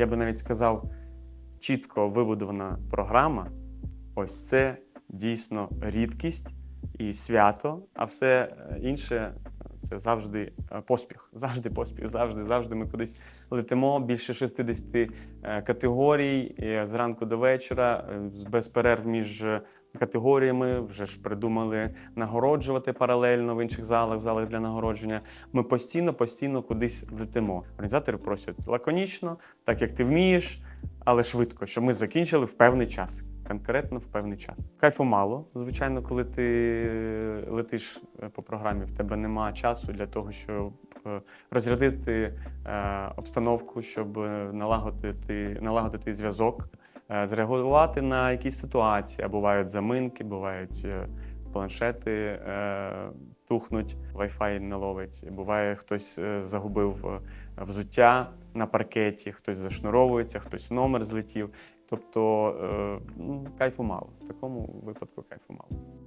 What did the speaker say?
я би навіть сказав, чітко вибудована програма, ось це дійсно рідкість і свято, а все е, інше це завжди е, поспіх. Завжди поспіх, завжди, завжди ми кудись летимо. Більше 60 е, категорій зранку до вечора, без перерв між категоріями. Вже ж придумали нагороджувати паралельно в інших залах, в залах для нагородження. Ми постійно, постійно кудись летимо. Організатори просять лаконічно, так як ти вмієш, але швидко, щоб ми закінчили в певний час. Конкретно в певний час. Кайфу мало. Звичайно, коли ти летиш е, по програмі, в тебе нема часу для того, щоб е, розрядити е, обстановку, щоб налагодити, налагодити зв'язок, зреагувати на якісь ситуації. А бувають заминки, бувають е, планшети е, тухнуть, Wi-Fi не ловить. Буває, хтось е, загубив е, взуття на паркеті, хтось зашнуровується, хтось номер злетів. Тобто е, кайфу мало. В такому випадку кайфу мало.